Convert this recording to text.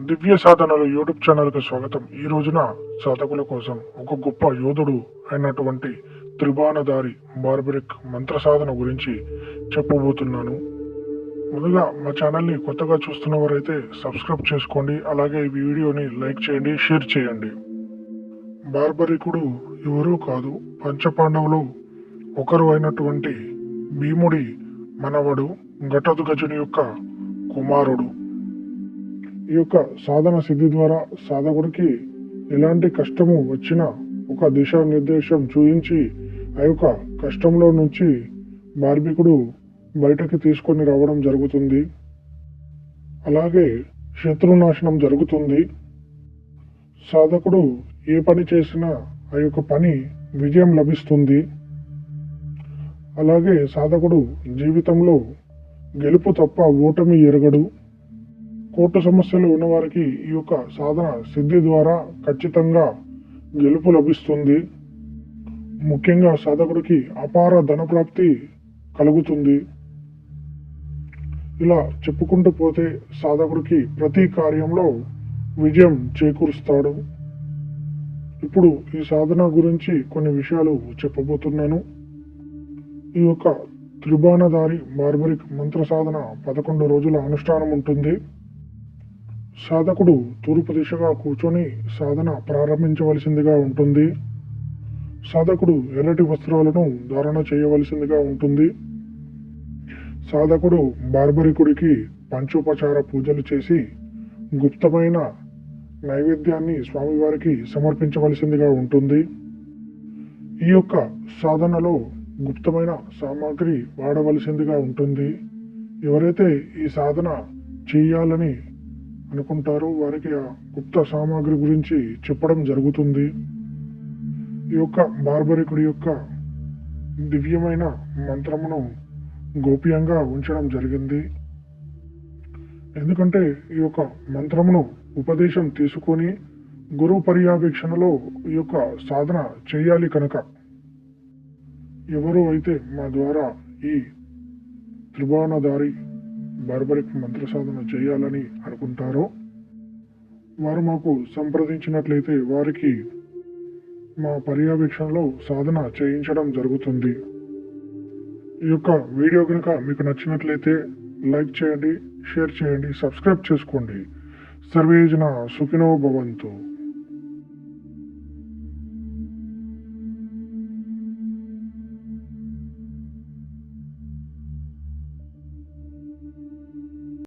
దివ్య సాధనలు యూట్యూబ్ ఛానల్కి స్వాగతం. ఈ రోజున సాధకుల కోసం ఒక గొప్ప యోధుడు అయినటువంటి త్రిబాణధారి బార్బరిక్ మంత్ర సాధన గురించి చెప్పబోతున్నాను. ముందుగా మా ఛానల్ని కొత్తగా చూస్తున్న వారైతే సబ్స్క్రైబ్ చేసుకోండి అలాగే ఈ వీడియోని లైక్ చేయండి షేర్ చేయండి. బార్బరికుడు ఎవరూ కాదు పంచపాండవులు. ఒకరు అయినటువంటి భీముడి మనవడు ఘటోత్కచుని యొక్క కుమారుడు. ఈ యొక్క సాధన సిద్ధి ద్వారా సాధకుడికి ఎలాంటి కష్టము వచ్చినా ఒక దిశానిర్దేశం చూపించి ఆ యొక్క కష్టంలో నుంచి బార్బికుడు బయటకు తీసుకొని రావడం జరుగుతుంది. అలాగే శత్రునాశనం జరుగుతుంది. సాధకుడు ఏ పని చేసినా ఆ యొక్క పని విజయం లభిస్తుంది. అలాగే సాధకుడు జీవితంలో గెలుపు తప్ప ఓటమి ఎరగడు. కోర్టు సమస్యలు ఉన్నవారికి ఈ యొక్క సాధన సిద్ధి ద్వారా ఖచ్చితంగా గెలుపు లభిస్తుంది. ముఖ్యంగా సాధకుడికి అపార ధనప్రాప్తి కలుగుతుంది. ఇలా చెప్పుకుంటూ పోతే సాధకుడికి ప్రతి కార్యంలో విజయం చేకూరుస్తాడు. ఇప్పుడు ఈ సాధన గురించి కొన్ని విషయాలు చెప్పబోతున్నాను. ఈ యొక్క త్రిబాణధారి బార్బరిక్ మంత్ర సాధన పదకొండు రోజుల అనుష్ఠానం ఉంటుంది. సాధకుడు తూర్పు దిశగా కూర్చొని సాధన ప్రారంభించవలసిందిగా ఉంటుంది. సాధకుడు ఎర్రటి వస్త్రాలను ధారణ చేయవలసిందిగా ఉంటుంది. సాధకుడు బార్బరికుడికి పంచోపచార పూజలు చేసి గుప్తమైన నైవేద్యాన్ని స్వామివారికి సమర్పించవలసిందిగా ఉంటుంది. ఈ యొక్క సాధనలో గుప్తమైన సామాగ్రి వాడవలసిందిగా ఉంటుంది. ఎవరైతే ఈ సాధన చేయాలని అనుకుంటారో. వారికి ఆ గుప్త సామాగ్రి గురించి చెప్పడం జరుగుతుంది. ఈ యొక్క బార్బరికుడి యొక్క దివ్యమైన మంత్రమును గోప్యంగా ఉంచడం జరిగింది. ఎందుకంటే ఈ యొక్క మంత్రమును ఉపదేశం తీసుకొని గురువు పర్యవేక్షణలో ఈ యొక్క సాధన చేయాలి కనుక. ఎవరు అయితే మా ద్వారా ఈ త్రిభువనధారి బార్బరిక్ మంత్ర సాధన చేయాలని అనుకుంటారో? వారు మాకు సంప్రదించినట్లయితే వారికి మా పర్యవేక్షణలో సాధన చేయించడం జరుగుతుంది. ఈ యొక్క వీడియో కనుక మీకు నచ్చినట్లయితే లైక్ చేయండి షేర్ చేయండి సబ్స్క్రైబ్ చేసుకోండి. సర్వేజన సుఖినో భవంతు.